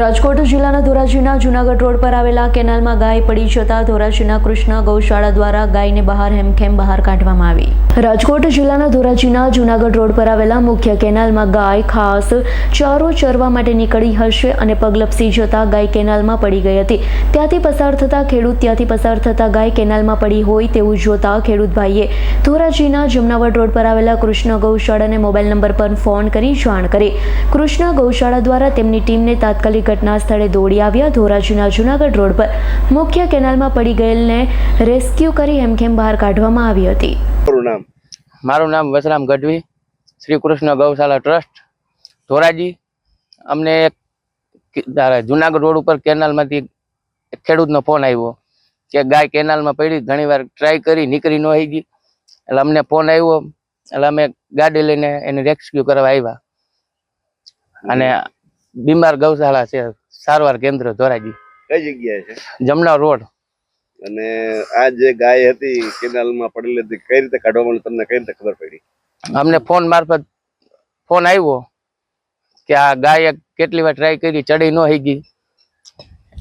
રાજકોટ જિલ્લાના ધોરાજીના જૂનાગઢ રોડ પર આવેલા કેનાલમાં ગાય પડી જતા ધોરાજીના કૃષ્ણ ગૌશાળા દ્વારા ગાયને બહાર હેમખેમ બહાર કાઢવામાં આવી. રાજકોટ જિલ્લાના ધોરાજીના જૂનાગઢ રોડ પર આવેલા મુખ્ય કેનાલમાં ગાય ખાસ ચારો ચરવા માટે નીકળી હશે અને પગલપસી જતા ગાય કેનાલમાં પડી ગઈ હતી. ત્યાંથી પસાર થતા ખેડૂત, ત્યાંથી પસાર થતા ગાય કેનાલમાં પડી હોય તેવું જોતા ખેડૂત ભાઈએ ધોરાજીના જમનાવડ રોડ પર આવેલા કૃષ્ણ ગૌશાળાને મોબાઈલ નંબર પર ફોન કરી જાણ કરી. કૃષ્ણ ગૌશાળા દ્વારા તેમની ટીમને તાત્કાલિક ઘટના સ્થળે દોડી આવ્યા ધોરાજીના જૂનાગઢ રોડ પર. મુખ્ય કેનાલમાં પડી ગયેલને રેસ્ક્યુ કરી હેમખેમ બહાર કાઢવામાં આવી હતી. મારું નામ વસરામ ગઢવી શ્રી કૃષ્ણ ગૌશાળા ટ્રસ્ટ ધોરાજી. અમને જુનાગઢ રોડ ઉપર કેનાલમાંથી ખેડૂતનો ફોન આવ્યો કે ગાય કેનાલમાં પડી ઘણીવાર ટ્રાય કરી નીકળી ન આવી ગઈ. એટલે અમને ફોન આવ્યો. એટલે અમે ગાડી લઈને એને રેસ્ક્યુ કરવા આવ્યા. અને બીમાર ગૌશાળા છે સારવાર કેન્દ્ર ધોરાજી. કઈ જગ્યાએ છે? જમના રોડ. અને આ જે ગાય હતી કેનાલમાં પડેલી હતી કઈ રીતે કાઢવામાં? તમને કઈ રીતે ખબર પડી? અમને ફોન મારફત ફોન આવ્યો કે આ ગાય કેટલી વાર ટ્રાય કરી ચડી ન થઈ ગઈ.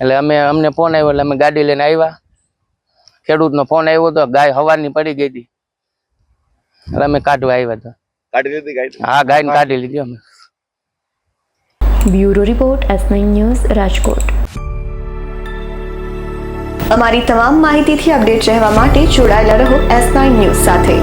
એટલે અમે અમને ફોન આવ્યો એટલે અમે ગાડી લઈને આવ્યા. ખેડૂતનો ફોન આવ્યો તો ગાય હવાની પડી ગઈ હતી. એટલે અમે કાઢવા આવ્યા હતા. કાઢી લીધી ગાય હા ગાયને કાઢી લીધી અમે. Bureau report S news Rajkot. અમારી તમામ માહિતીથી અપડેટ રહેવા માટે જોડાયેલા રહો એસ નાઇન ન્યૂઝ સાથે.